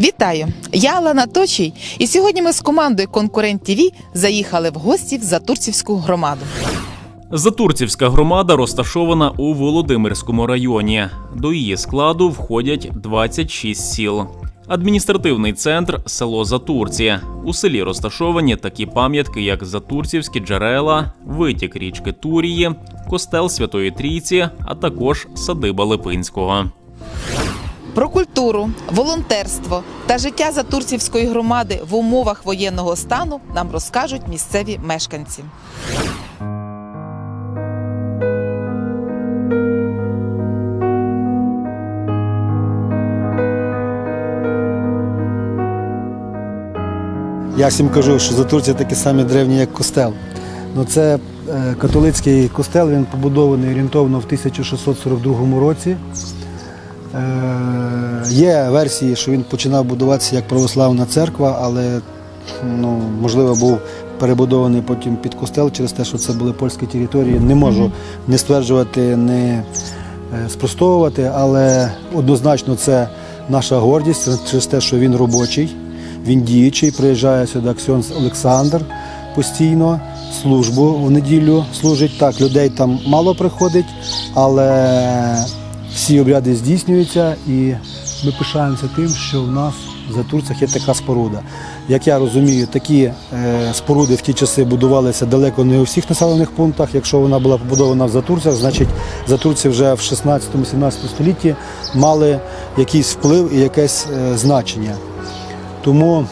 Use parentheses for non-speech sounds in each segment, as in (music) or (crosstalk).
Вітаю! Я Алана Точій, і сьогодні ми з командою Конкурент ТВ заїхали в гості в Затурцівську громаду. Затурцівська громада розташована у Володимирському районі. До її складу входять 26 сіл. Адміністративний центр село Затурці. У селі розташовані такі пам'ятки, як Затурцівські джерела, витік річки Турії, костел Святої Трійці, а також садиба Липинського. Про культуру, волонтерство та життя Затурцівської громади в умовах воєнного стану нам розкажуть місцеві мешканці. Я всім кажу, що Затурція такі самі древні, як костел. Ну, це е, католицький костел, він побудований орієнтовно в 1642 році. Е, є версії, що він починав будуватися як православна церква, але ну, можливо був перебудований потім під костел через те, що це були польські території. Не можу не стверджувати, не е, спростовувати, але однозначно це наша гордість через те, що він робочий. Він діючий, приїжджає сюди Ксьонс Олександр постійно, службу в неділю служить. Так, людей там мало приходить, але всі обряди здійснюються і ми пишаємося тим, що в нас за Турцях є така споруда. Як я розумію, такі е, споруди в ті часи будувалися далеко не у всіх населених пунктах. Якщо вона була побудована в Затурцях, значить Затурці вже в 16-17 столітті мали якийсь вплив і якесь е, значення. Тому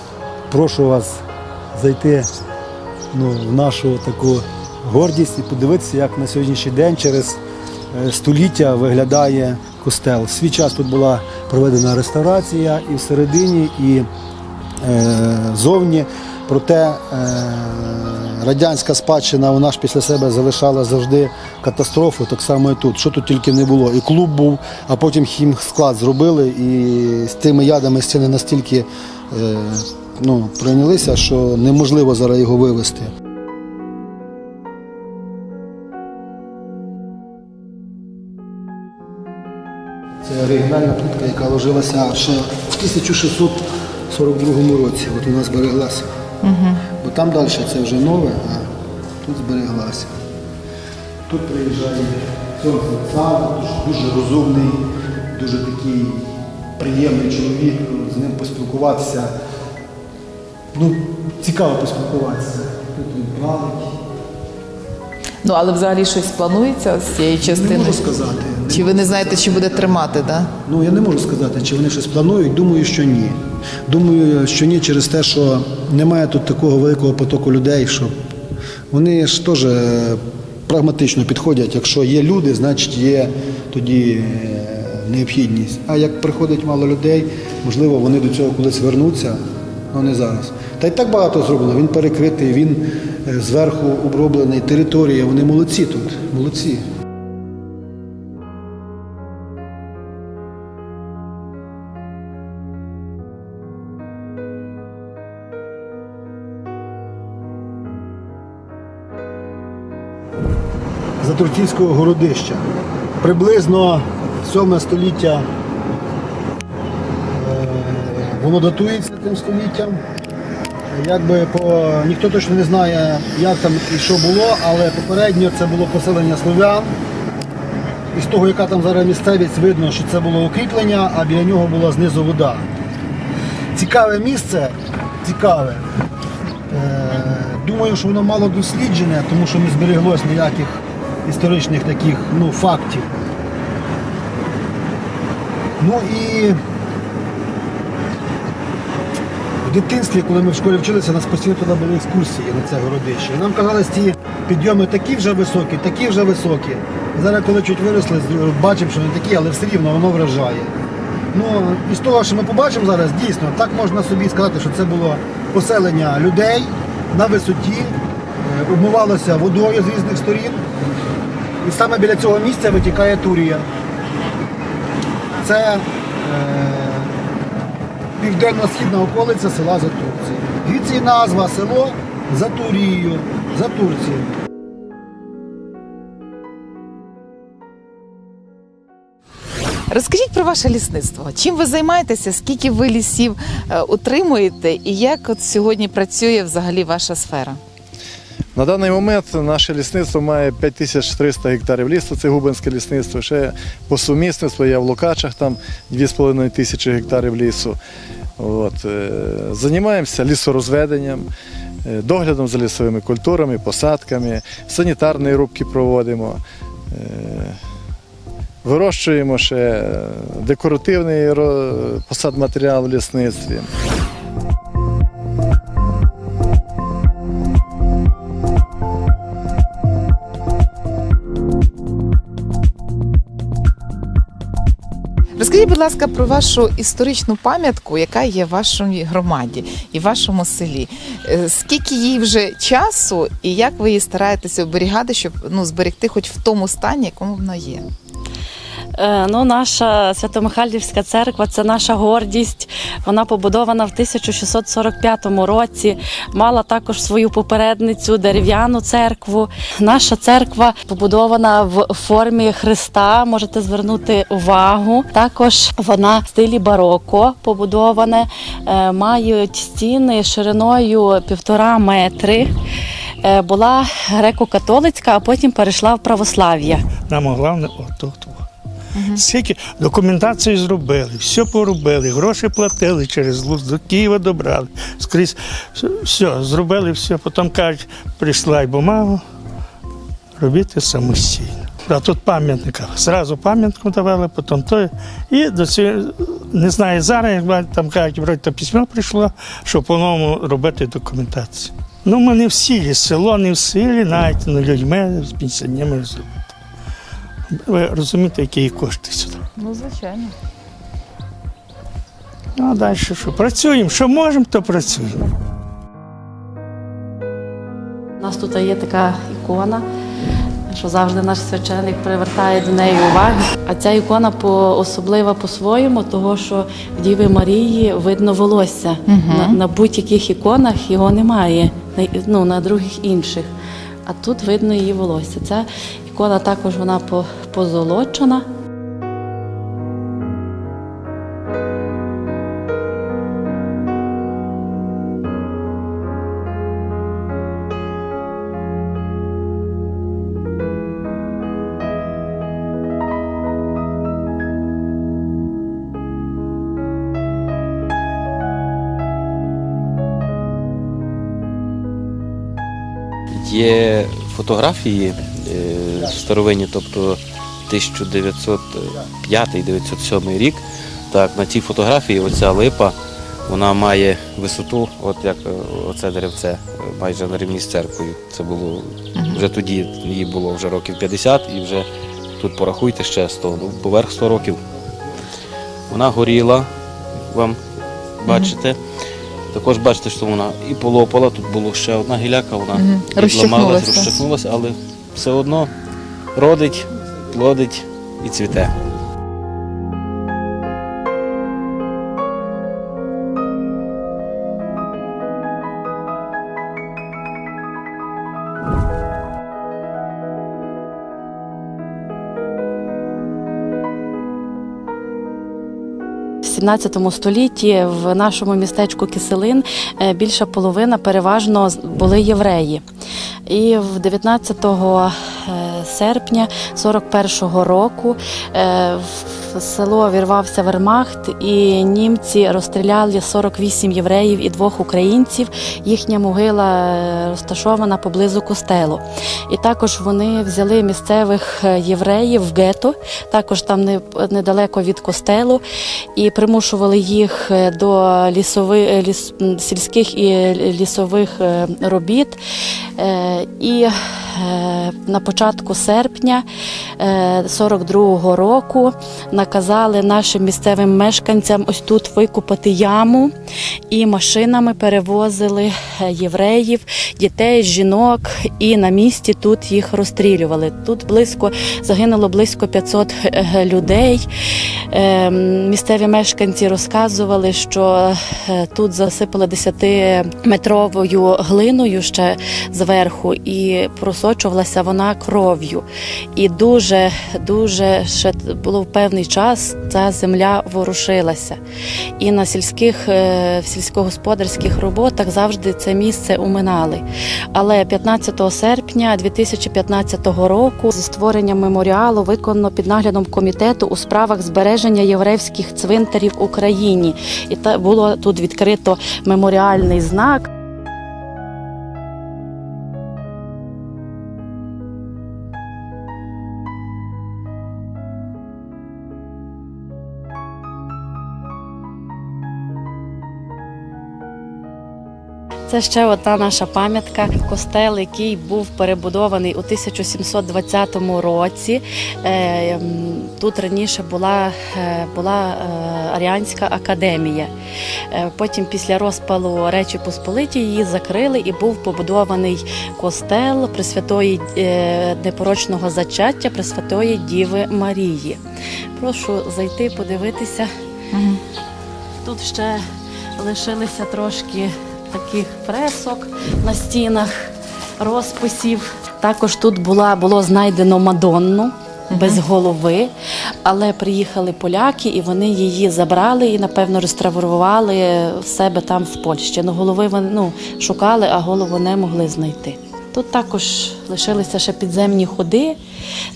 прошу вас зайти ну, в нашу таку гордість і подивитися, як на сьогоднішній день через століття виглядає костел. В свій час тут була проведена реставрація і всередині, і е, зовні. Проте е, радянська спадщина вона ж після себе залишала завжди катастрофу, так само і тут. Що тут тільки не було. І клуб був, а потім хімсклад зробили, і з тими ядами стіни настільки е, ну, прийнялися, що неможливо зараз його вивезти. Оригінальна плитка, яка ложилася ще в 1642 році. От нас збереглася. Бо там далі це вже нове, а тут збереглася. Тут приїжджає Олександр, дуже, розумний, дуже такий приємний чоловік, з ним поспілкуватися. Ну, цікаво поспілкуватися. Тут він плавить. Ну але взагалі щось планується з цієї Не частини. можу сказати. Чи ви не знаєте, чи буде тримати? Да? Ну я не можу сказати, чи вони щось планують. Думаю, що ні. Думаю, що ні, через те, що немає тут такого великого потоку людей, що вони ж теж е, прагматично підходять. Якщо є люди, значить є тоді е, необхідність. А як приходить мало людей, можливо, вони до цього колись вернуться, але не зараз. Та й так багато зроблено. Він перекритий, він е, зверху оброблений, територія. Вони молодці тут, молодці. Затурцівського городища. Приблизно 7 століття е, воно датується тим століттям. Якби по ніхто точно не знає, як там і що було, але попередньо це було поселення слов'ян. І з того, яка там зараз місцевість, видно, що це було укріплення, а біля нього була знизу вода. Цікаве місце, цікаве. Е, Думаю, що воно мало досліджене, тому що не збереглось ніяких історичних таких ну, фактів. Ну і в дитинстві, коли ми в школі вчилися, нас постійно туди були екскурсії на це городище. І нам казали, ці підйоми такі вже високі, такі вже високі. Зараз, коли чуть виросли, бачимо, що не такі, але все рівно воно вражає. Ну, і з того, що ми побачимо зараз, дійсно, так можна собі сказати, що це було поселення людей на висоті, е, обмивалося водою з різних сторін. І саме біля цього місця витікає Турія. Це е, південно-східна околиця села Затурці. Звідси і назва село за Турією, за Турцією. Розкажіть про ваше лісництво. Чим ви займаєтеся? Скільки ви лісів е, утримуєте, і як от сьогодні працює взагалі ваша сфера? На даний момент наше лісництво має 5300 гектарів лісу, це Губинське лісництво. Ще по сумісництву я в Лукачах, там 2500 тисячі гектарів лісу. От. е, Займаємося лісорозведенням, е, доглядом за лісовими культурами, посадками, санітарні рубки проводимо. е, Вирощуємо ще декоративний посадматеріал в лісництві. Будь ласка, про вашу історичну пам'ятку, яка є в вашій громаді і в вашому селі. Е, Скільки їй вже часу, і як ви її стараєтеся оберігати, щоб ну зберегти хоч в тому стані, якому воно є? Е, Ну, наша Свято-Михайлівська церква це наша гордість. Вона побудована в 1645 році. Мала також свою попередницю дерев'яну церкву. Наша церква побудована в формі Христа. Можете звернути увагу. Також вона в стилі бароко побудоване. Е, Мають стіни шириною півтора метри. Е, Була греко-католицька, а потім перейшла в православ'я. Нам головне отут. Скільки документацію зробили, все поробили, гроші платили через луз, до Києва добрали. Скрізь все, зробили все. Потім кажуть, прийшла й бумагу, робити самостійно. А тут пам'ятника. Зразу пам'ятку давали, потім той. І до цього, не знаю, зараз, там кажуть, вроді то письмо прийшло, що по-новому робити документацію. Ну, ми не в силі, село не в силі, навіть ну, людьми з пенсіонерами. Ви розумієте, які є кошти сюди. Ну, звичайно. Ну, а далі що? Працюємо, що можемо, то працюємо. У нас тут є така ікона, що завжди наш священник привертає до неї увагу. А ця ікона по особлива по-своєму, того що в Діви Марії видно волосся. На, на будь-яких іконах його немає, на, ну, на других інших. А тут видно її волосся. Ця ікона також вона позолочена. Є фотографії старовинні, тобто 1905-907 рік. Так, на цій фотографії оця липа вона має висоту, от як е, оце деревце, е, майже на рівні з церквою. Це було вже тоді, їй було вже років 50 і вже тут порахуйте ще 100, ну, поверх 100 років. Вона горіла, вам бачите. Також бачите, що вона і полопала. Тут була ще одна гіляка, вона відламалась, розчахнулася, але все одно родить, плодить і цвіте. В 17 столітті в нашому містечку Киселин е, більша половина переважно були євреї. І в 19 е, серпня 41-го року е, село вірвався Вермахт, і німці розстріляли 48 євреїв і двох українців. Їхня могила е, розташована поблизу костелу. І також вони взяли місцевих е, євреїв в гетто, також там недалеко від костелу, і примушували їх е, до лісови, е, ліс, сільських і лісових робіт. І на початку серпня е, 42-го року наказали нашим місцевим мешканцям ось тут викупати яму і машинами перевозили е, євреїв, дітей, жінок, і на місці тут їх розстрілювали. Тут близько загинуло близько 500 е, людей. Е, Місцеві мешканці розказували, що тут засипали 10-метровою глиною ще зверху, і просочувалася вона кров'ю. І дуже, дуже ще було в певний час ця земля ворушилася. І на сільських е, в сільськогосподарських роботах завжди це місце уминали. Але 15 серпня 2015 року зі створенням меморіалу виконано під наглядом комітету у справах збереження єврейських цвинтарів в Україні. І та було тут відкрито меморіальний знак. Це ще одна наша пам'ятка. Костел, який був перебудований у 1720 році. Е, Тут раніше була, е, була е, Аріанська академія. Потім, після розпалу Речі Посполиті, її закрили і був побудований костел Пресвятої непорочного зачаття Пресвятої Діви Марії. Прошу зайти, подивитися. Тут ще лишилися трошки таких фресок на стінах, розписів. Також тут була, було знайдено Мадонну без голови, але приїхали поляки і вони її забрали і, напевно, реставрували в себе там в Польщі. Ну, голови вони ну, шукали, а голову не могли знайти. Тут також лишилися ще підземні ходи,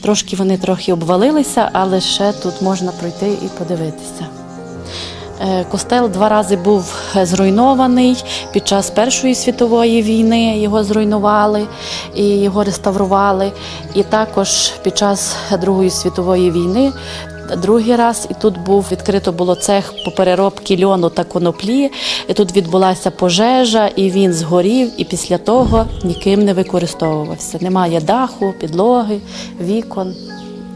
трошки вони трохи обвалилися, але ще тут можна пройти і подивитися. Е, Костел два рази був е, зруйнований під час Першої світової війни. Його зруйнували і його реставрували. І також під час Другої світової війни. Другий раз і тут був відкрито було цех по переробці льону та коноплі. І тут відбулася пожежа, і він згорів, і після того ніким не використовувався. Немає даху, підлоги, вікон.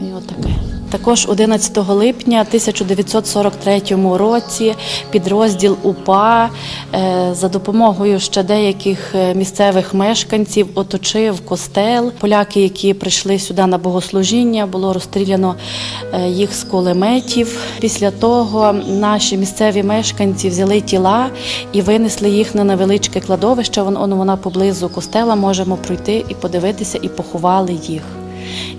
І отаке. Також 11 липня 1943 році підрозділ УПА е, за допомогою ще деяких е, місцевих мешканців оточив костел. Поляки, які прийшли сюди на богослужіння, було розстріляно е, їх з кулеметів. Після того наші місцеві мешканці взяли тіла і винесли їх на невеличке кладовище. Воно вона поблизу костела. Можемо пройти і подивитися, і поховали їх.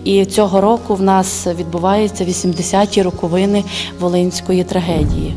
І цього року в нас відбуваються 80-ті роковини Волинської трагедії.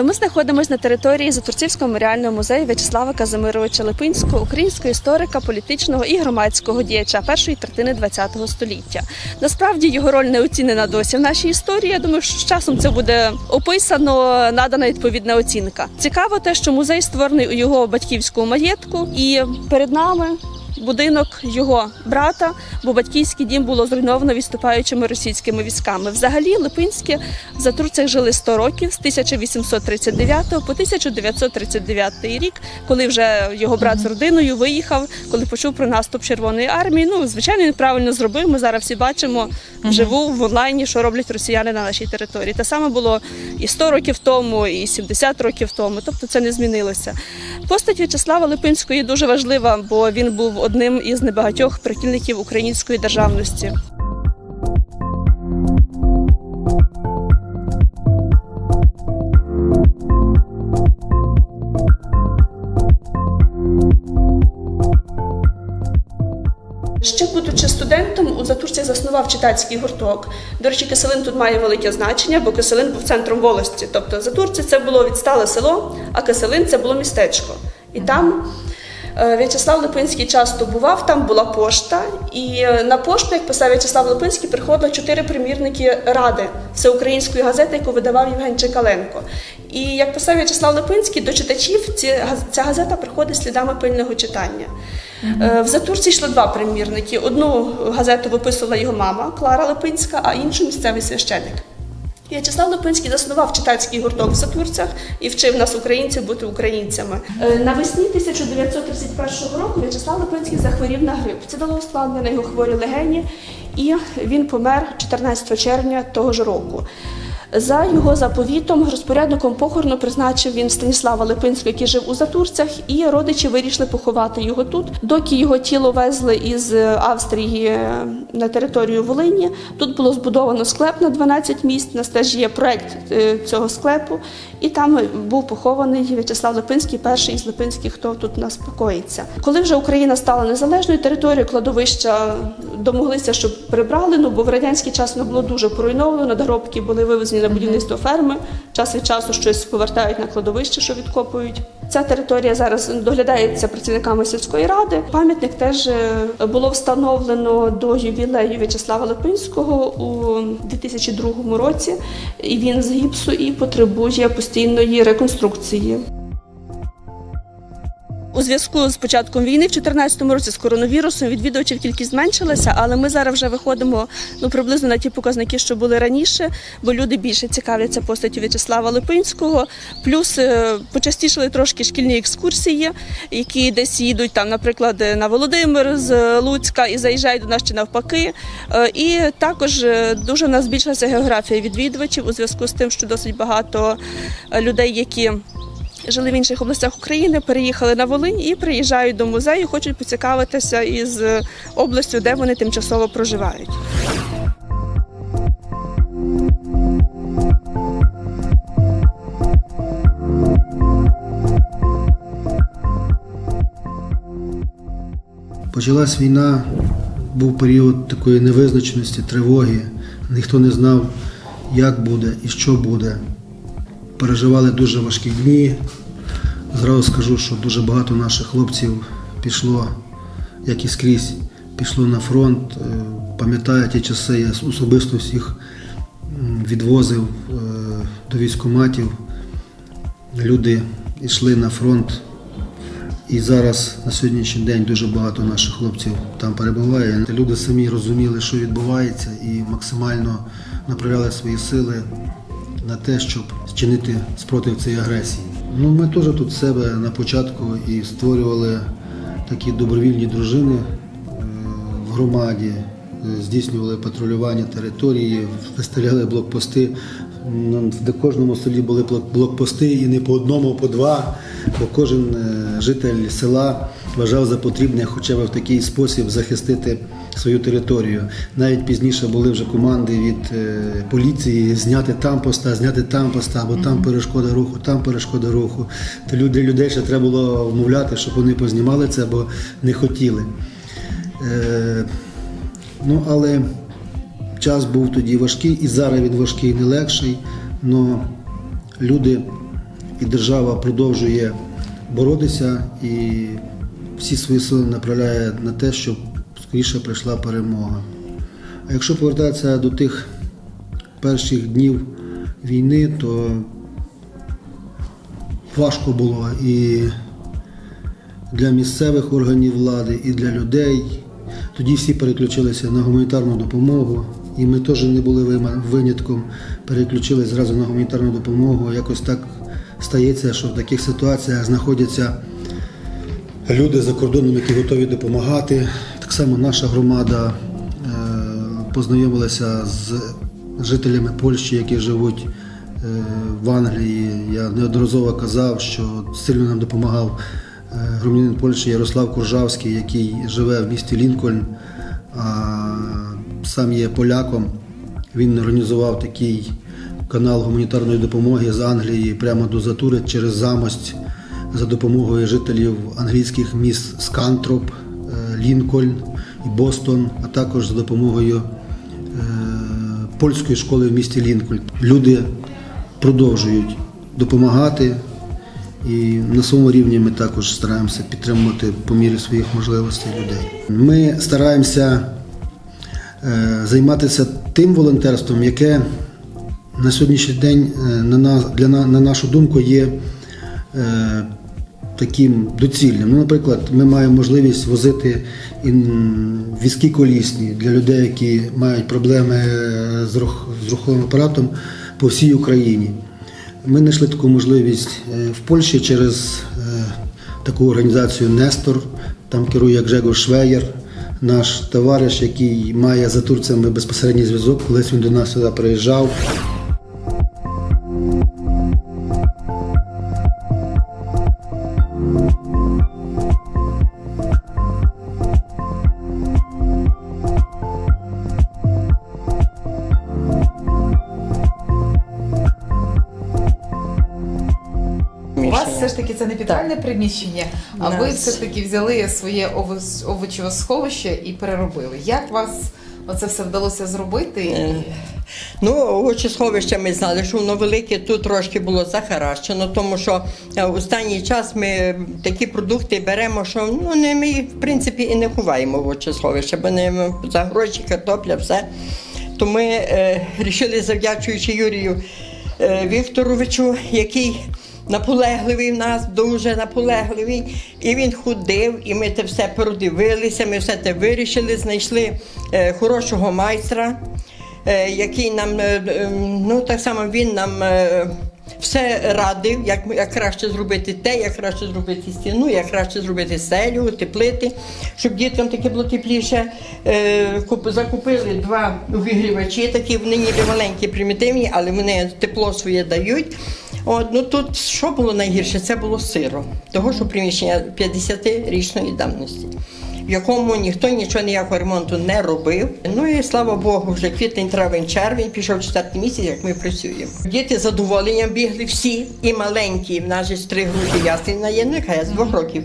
Ми знаходимося на території Затурцівського меморіального музею В'ячеслава Казимировича Липинського, українського історика, політичного і громадського діяча першої третини ХХ століття. Насправді його роль не оцінена досі в нашій історії. Я думаю, що з часом це буде описано, надана відповідна оцінка. Цікаво те, що музей створений у його батьківському маєтку, і перед нами. Будинок його брата, бо батьківський дім було зруйновано відступаючими російськими військами. Взагалі, Липинське в Затурцях жили 100 років з 1839 по 1939 рік, коли вже його брат з родиною виїхав, коли почув про наступ Червоної армії. Ну, звичайно, він правильно зробив. Ми зараз всі бачимо вживу в онлайні, що роблять росіяни на нашій території. Те саме було і 100 років тому, і 70 років тому. Тобто це не змінилося. Постать В'ячеслава Липинського є дуже важлива, бо він був одним із небагатьох прихильників української державності. Ще будучи студентом, у Затурці заснував читацький гурток. До речі, Киселин тут має велике значення, бо Киселин був центром волості. Тобто Затурці це було відстале село, а Киселин це було містечко. І там В'ячеслав Липинський часто бував, там була пошта. І е, на пошту, як писав В'ячеслав Липинський, приходило чотири примірники ради всеукраїнської газети, яку видавав Євген Чекаленко. І як писав В'ячеслав Липинський, до читачів ця газета приходить слідами пильного читання. Е, В Затурці йшло два примірники. Одну газету виписувала його мама Клара Липинська, а іншу місцевий священик. В'ячеслав Липинський заснував читацький гурток в Сатурцях і вчив нас, українців, бути українцями. Е, Навесні 1931 року В'ячеслав Липинський захворів на грип. Це дало ускладнення на його хворі легені, і він помер 14 червня того ж року. За його заповітом розпорядником похорону призначив він Станіслава Липинського, який жив у Затурцях, і родичі вирішили поховати його тут. Доки його тіло везли із Австрії е, на територію Волині, тут було збудовано склеп на 12 місць. На стежі є проект е, цього склепу, і там був похований В'ячеслав Липинський, перший із Липинських, хто тут нас покоїться. Коли вже Україна стала незалежною територією, кладовища домоглися, щоб прибрали. Ну бо в радянський час воно було дуже поруйновано. Надгробки були вивезені на будівництво ферми. Час від часу щось повертають на кладовище, що відкопують. Ця територія зараз доглядається працівниками сільської ради. Пам'ятник теж е, було встановлено до ювілею В'ячеслава Липинського у 2002 році. І він з гіпсу і потребує постійної реконструкції. У зв'язку з початком війни в 2014 році з коронавірусом відвідувачів кількість зменшилася, але ми зараз вже виходимо ну приблизно на ті показники, що були раніше, бо люди більше цікавляться постаттю В'ячеслава Липинського. Плюс е, почастішали трошки шкільні екскурсії, які десь їдуть там, наприклад, на Володимир з Луцька і заїжджають до нас чи навпаки. Е, І також е, дуже в нас збільшилася географія відвідувачів у зв'язку з тим, що досить багато людей, які жили в інших областях України, переїхали на Волинь і приїжджають до музею, хочуть поцікавитися із областю, де вони тимчасово проживають. Почалась війна, був період такої невизначеності, тривоги. Ніхто не знав, як буде і що буде. Переживали дуже важкі дні. Зразу скажу, що дуже багато наших хлопців пішло, як і скрізь, пішло на фронт. Е, Пам'ятаю ті часи, я особисто всіх відвозив е, до військкоматів. Люди йшли на фронт. І зараз на сьогоднішній день дуже багато наших хлопців там перебуває. Люди самі розуміли, що відбувається, і максимально направляли свої сили на те, щоб зчинити спротив цієї агресії. Ну, ми теж тут себе на початку і створювали такі добровільні дружини е, в громаді, е, здійснювали патрулювання території, виставляли блокпости. В кожному селі були блокпости і не по одному, а по два, бо кожен е, житель села вважав за потрібне хоча б в такий спосіб захистити свою територію. Навіть пізніше були вже команди від е, поліції зняти там поста, зняти там поста, бо там перешкода руху, там перешкода руху. То люди людей ще треба було вмовляти, щоб вони познімали це, бо не хотіли. Е, ну, але час був тоді важкий, і зараз він важкий, не легший. але люди і держава продовжує боротися і всі свої сили направляє на те, щоб скоріше прийшла перемога. А якщо повертатися до тих перших днів війни, то важко було і для місцевих органів влади, і для людей. Тоді всі переключилися на гуманітарну допомогу, і ми теж не були винятком, переключилися зразу на гуманітарну допомогу. Якось так стається, що в таких ситуаціях знаходяться люди за кордоном, які готові допомагати. Так само наша громада е, познайомилася з жителями Польщі, які живуть е, в Англії. Я неодноразово казав, що сильно нам допомагав е, громадянин Польщі Ярослав Куржавський, який живе в місті Лінкольн, а сам є поляком. Він організував такий канал гуманітарної допомоги з Англії прямо до Затури через замость за допомогою жителів англійських міст Скантроп, е, Лінкольн і Бостон, а також за допомогою е, польської школи в місті Лінкольн. Люди продовжують допомагати, і на своєму рівні ми також стараємося підтримувати по мірі своїх можливостей людей. Ми стараємося е, займатися тим волонтерством, яке на сьогоднішній день на, нас, для, на, на нашу думку є таким доцільним. Ну, наприклад, ми маємо можливість возити візки колісні для людей, які мають проблеми е, з, рух, з руховим апаратом, по всій Україні. Ми знайшли таку можливість е, в Польщі через е, таку організацію Нестор. Там керує Гжегор Швеєр, наш товариш, який має за турцями безпосередній зв'язок. Колись він до нас сюди приїжджав. Вас все ж таки це не підвальне приміщення, а ви все-таки взяли своє овоч- овочеве сховище і переробили. Як вас оце все вдалося зробити? Е, Ну, овочесховище ми знали, що воно велике, тут трошки було захаращено, тому що е, в останній час ми такі продукти беремо, що ну, не, ми в принципі і не ховаємо в овочесховище, бо не за гроші, картопля, все. То ми е, (laughs) рішили, завдячуючи Юрію е, Вікторовичу, який наполегливий в нас, дуже наполегливий. І він ходив, і ми це все продивилися, ми все це вирішили, знайшли е, хорошого майстра е, який нам, е, ну так само він нам все радив, як, як краще зробити те, як краще зробити стіну, як краще зробити селю, утеплити, щоб діткам таке було тепліше. Е, куп- Закупили два обігрівачі, такі вони ніби маленькі, примітивні, але вони тепло своє дають. От, ну тут що було найгірше? Це було сиро, того, що приміщення 50-річної давності в якому ніхто нічого ніякого ремонту не робив. Ну і слава Богу, вже квітень, травень, червень пішов четвертий місяць, як ми працюємо. Діти з задоволенням бігли всі, і маленькі. В нас же три групи ясельна є, я з двох років.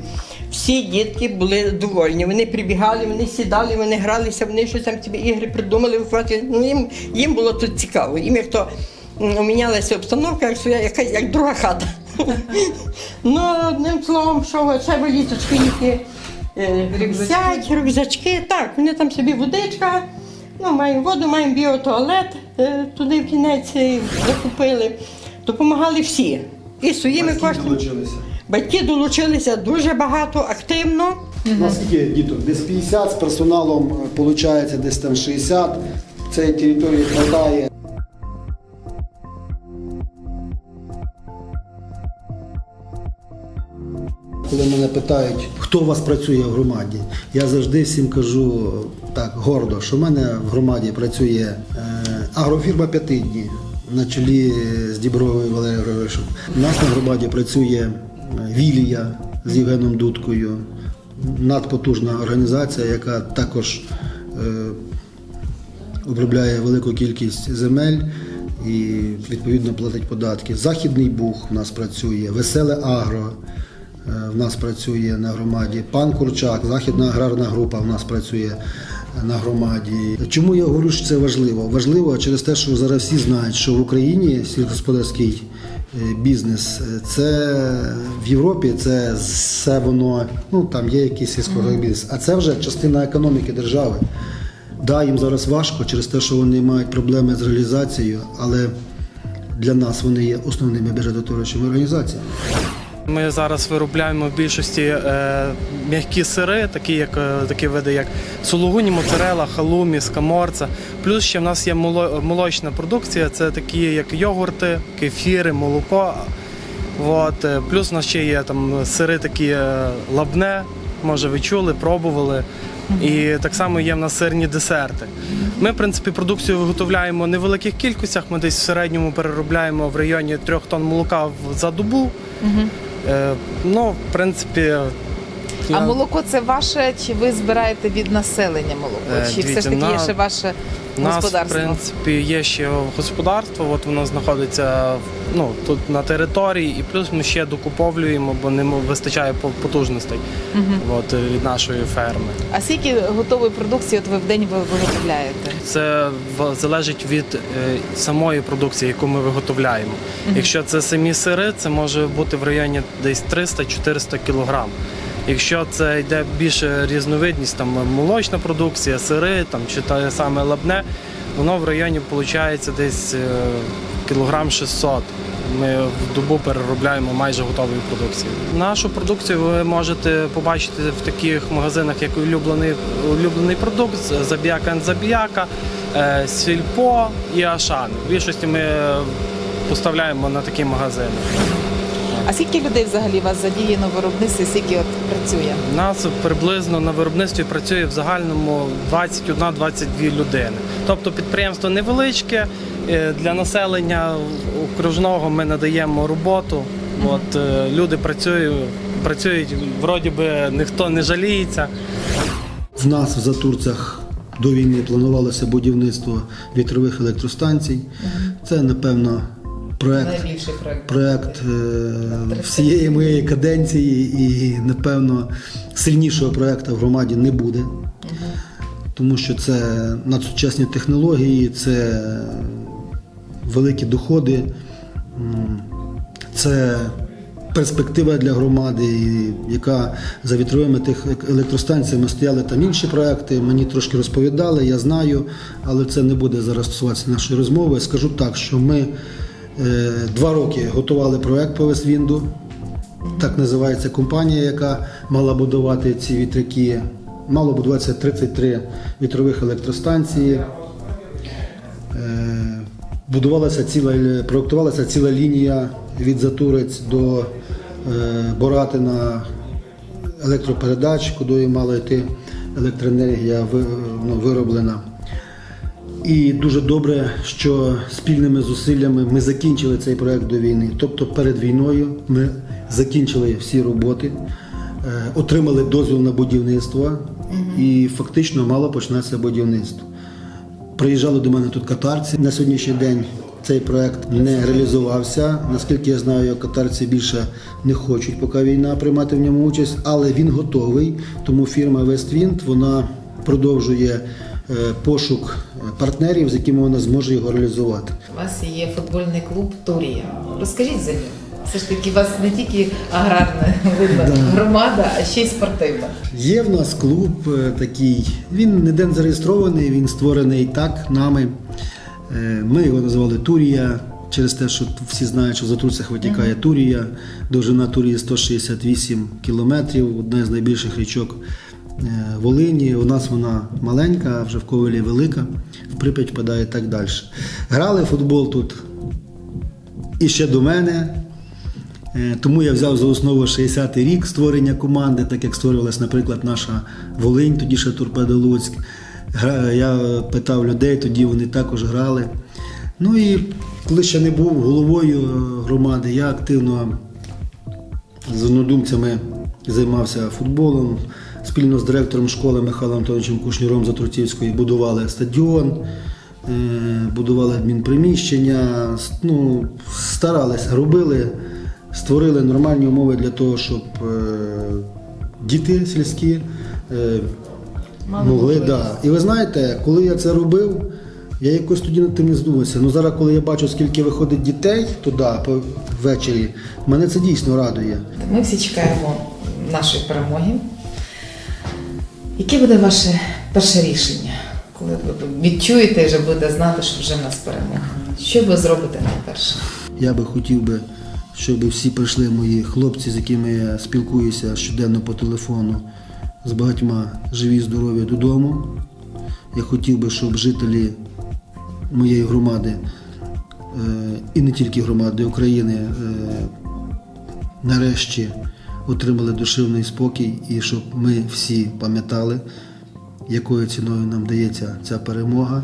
Всі дітки були довольні. Вони прибігали, вони сідали, вони гралися, вони щось там собі ігри придумали. Ну їм, їм було тут цікаво. Їм як то мінялася обстановка, як своя, якась як друга хата. (laughs) ну, одним словом, що це валізочки їхні. Е, рюкзачки, так, вони там собі водичка, ну, маємо воду, маємо біотуалет, е, туди в кінець е, закупили. Допомагали всі. І своїми коштами. Батьки долучилися дуже багато, активно. У нас скільки діток? Десь 50 з персоналом виходить десь там 60. Цієї території хватає. Коли мене питають, хто у вас працює в громаді, я завжди всім кажу так гордо, що в мене в громаді працює е, агрофірма п'яти дні на чолі з Дібровою Валерієм Григоровичем. У нас на громаді працює е, Вілія з Євгеном Дудкою, надпотужна організація, яка також е, обробляє велику кількість земель і відповідно платить податки. Західний Буг в нас працює, Веселе Агро в нас працює на громаді, пан Курчак, Західна аграрна група в нас працює на громаді. Чому я говорю, що це важливо? Важливо через те, що зараз всі знають, що в Україні сільськогосподарський е, бізнес е, це в Європі це все воно, ну там є якийсь сільськогосподарський бізнес, а це вже частина економіки держави. Да, їм зараз важко через те, що вони мають проблеми з реалізацією, але для нас вони є основними бюджетотворчими організаціями. Ми зараз виробляємо в більшості е, м'які сири, такі як е, такі види, як сулугуні, моцарела, халумі, скаморца. Плюс ще в нас є моло- молочна продукція, це такі як йогурти, кефіри, молоко. От. е, Плюс у нас ще є там сири такі лабне, може ви чули, пробували. І так само є в нас сирні десерти. Ми, в принципі, продукцію виготовляємо в невеликих кількостях. Ми десь в середньому переробляємо в районі трьох тонн молока за добу. Е, ну, в принципі, А молоко це ваше, чи ви збираєте від населення молоко? Е, Чи все ж таки є ще ваше У нас, в принципі, є ще господарство, от воно знаходиться ну, тут на території, і плюс ми ще докуповлюємо, бо не вистачає по- потужностей от, е, від нашої ферми. А скільки готової продукції от ви в день ви виготовляєте? Це залежить від е, самої продукції, яку ми виготовляємо. Якщо це самі сири, це може бути в районі десь 300-400 кілограм. Якщо це йде більше різновидність, там молочна продукція, сири там, чи те саме лабне, воно в районі виходить десь е, кілограм 600. Ми в добу переробляємо майже готової продукції. Нашу продукцію ви можете побачити в таких магазинах, як улюблений, улюблений продукт, забіяка забіяка е, Сільпо і Ашан. В більшості ми поставляємо на такі магазини. А скільки людей взагалі у вас задіяно в виробництві, скільки от працює? У нас приблизно на виробництві працює в загальному 21-22 людини. Тобто підприємство невеличке е, для населення окружного ми надаємо роботу. От е, люди працюють, працюють, вроді би ніхто не жаліється. В нас в Затурцях до війни планувалося будівництво вітрових електростанцій. Це, напевно, проект, проект. проект всієї моєї каденції, і, напевно, сильнішого проекту в громаді не буде. Тому що це надсучасні технології, це великі доходи, це перспектива для громади, яка за вітровими тих електростанціями стояли там інші проекти. Мені трошки розповідали, я знаю, але це не буде зараз стосуватися нашої розмови. Скажу так, що ми два роки готували проект по Весвінду. Так називається компанія, яка мала будувати ці вітряки. Мало будуватися 33 вітрових електростанції. Е, Будувалася ціла, проектувалася ціла лінія від Затурець до е, Боратина електропередач, куди мала йти електроенергія ну, вироблена. І дуже добре, що спільними зусиллями ми закінчили цей проект до війни. Тобто перед війною ми закінчили всі роботи, е, отримали дозвіл на будівництво і фактично мало почнеться будівництво. Приїжджали до мене тут катарці. На сьогоднішній день цей проект не реалізувався. Наскільки я знаю, катарці більше не хочуть, поки війна приймати в ньому участь, але він готовий. Тому фірма Westwind вона продовжує пошук е, партнерів, з якими вона зможе його реалізувати. У вас є футбольний клуб Турія. Розкажіть за нього. Все ж таки, у вас не тільки аграрна видно, громада, а ще й спортивна. Є в нас клуб е, такий, він не зареєстрований, він створений так нами. Е, Ми його називали Турія, через те, що всі знають, що в Затруцях витікає Турія. Довжина Турії 168 кілометрів, одна з найбільших річок Волині. У нас вона маленька, а вже в Ковелі велика, в Прип'ять впадає і так далі. Грали футбол тут і ще до мене. Е, Тому я взяв за основу 60-й рік створення команди, так як створювалась, наприклад, наша Волинь, тоді ще Торпедо Луцьк. Я питав людей, тоді вони також грали. Ну і коли ще не був головою е, громади, я активно з однодумцями займався футболом. Спільно з директором школи Михайлом Антоновичем Кушніром Затрутівської будували стадіон, е, будували адмінприміщення, ну, старалися, робили, створили нормальні умови для того, щоб е, діти сільські е, могли. Да. І ви знаєте, коли я це робив, я якось тоді над тим не здумався. Ну зараз, коли я бачу, скільки виходить дітей туди ввечері, мене це дійсно радує. Ми всі чекаємо нашої перемоги. Яке буде ваше перше рішення, коли ви відчуєте і вже будете знати, що вже в нас перемога? Що ви зробите найперше? Я би хотів би, щоб всі прийшли мої хлопці, з якими я спілкуюся щоденно по телефону, з багатьма живі, здорові додому. Я хотів би, щоб жителі моєї громади е, і не тільки громади України е, нарешті отримали душевний спокій і щоб ми всі пам'ятали, якою ціною нам дається ця перемога,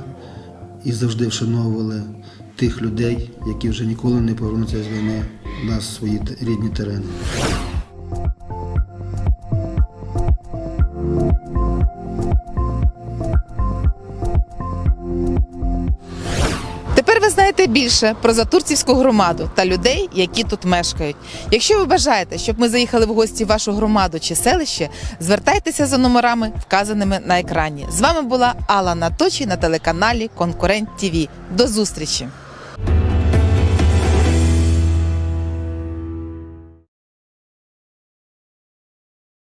і завжди вшановували тих людей, які вже ніколи не повернуться з війни на свої рідні терени. Тепер більше про Затурцівську громаду та людей, які тут мешкають. Якщо ви бажаєте, щоб ми заїхали в гості в вашу громаду чи селище, звертайтеся за номерами, вказаними на екрані. З вами була Алла Наточі на телеканалі Конкурент ТІВІ. До зустрічі!